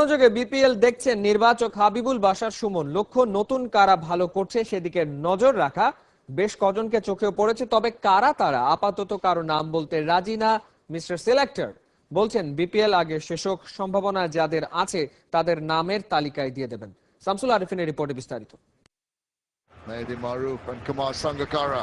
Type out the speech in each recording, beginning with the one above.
মনোযোগে BPL দেখছেন নির্বাচক হাবিবুল বাশার সুমন। লক্ষ্য, নতুন কারা ভালো করছে সেদিকে নজর রাখা। বেশ কজনকে চোখেও পড়েছে, তবে কারা তারা? আপাতত কারও নাম বলতে রাজি না মিস্টার সিলেক্টর। বলছেন, বিপিএল আগে শেষ হোক, সম্ভাবনা যাদের আছে তাদের নামের তালিকায় দিয়ে দেবেন। শামসুল আরিফিনের রিপোর্টে বিস্তারিত। Maruf and Kumar Sangakkara.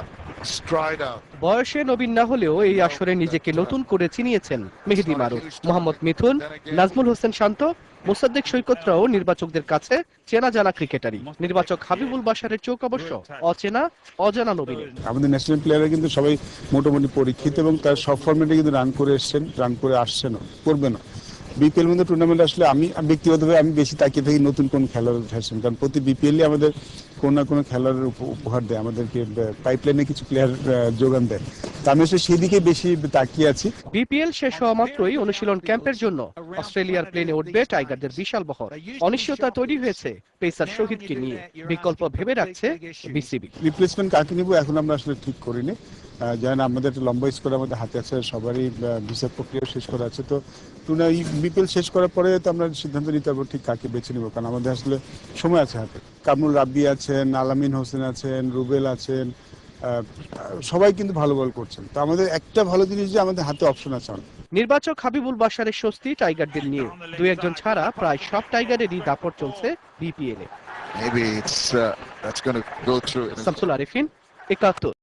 বয়সে নবীন না হলেও এই আসরে নিজেকে নতুন করে চিনিয়েছেন মেহেদি মারুফ মোহাম্মদ মিথুন নাজমুল হোসেন শান্ত মোসাদ্দেক সৈকতরাও নির্বাচকদের কাছে চেনা জানা ক্রিকেটারই। নির্বাচক হাবিবুল বাশারের চোখ অবশ্য অচেনা অজানা নবীনে। আমাদের ন্যাশনাল প্লেয়াররা কিন্তু সবাই মোটামুটি পরীক্ষিত এবং তার সব ফর্মেটে কিন্তু রান করে এসছেন রান করে আসছেনও করবেনও। বিপিএল মধ্যে টুর্নামেন্ট আসলে আমি ব্যক্তিগতভাবে আমি বেশি তাকিয়ে থাকি নতুন কোন খেলোয়াড় ফ্যাশন কারণ প্রতি বিপিএল আমাদের কোনো না কোনো উপ- উপহার দেয়, আমাদেরকে পাইপলাইনে কিছু প্লেয়ার যোগান দেয়। আমি আসলে সেদিকে বেশি তাকিয়ে আছি। বিপিএল শেষ হওয়া মাত্রই অনুশীলন ক্যাম্পের জন্য অস্ট্রেলিয়ার প্লেনে উঠবে টাইগারদের বিশাল বহর। অনিশ্চয়তা তৈরি হয়েছে পেসার শহীদকে নিয়ে। বিকল্প ভেবে রাখছে বিসিবি। রিপ্লেসমেন্ট কাকে নিব এখন আমরা আসলে ঠিক করিনি। যেন আমাদের একটা লম্বা স্কোর আমাদের হাতে আছে সবারই ভিসা প্রক্রিয়া শেষ করা আছে। তো বিপিএল শেষ করার পরে তো আমরা সিদ্ধান্ত নিতে পারব ঠিক কাকে বেছে নিব কারণ আমাদের আসলে সময় আছে হাতে। কামরুল রাব্বি আছেন আলামিন হোসেন আছেন রুবেল আছেন সবাই কিন্তু ভালো বল করছেন। তো আমাদের একটা ভালো জিনিস যে আমাদের হাতে অপশন আছে নির্বাচক হাবিবুল বাসারের স্বস্তি টাইগারদের নিয়ে। দুই একজন ছাড়া প্রায় সব টাইগারেরই দাপট চলছে BPL A. Maybe it's that's gonna go through Shamsul Arifin একাত্তর।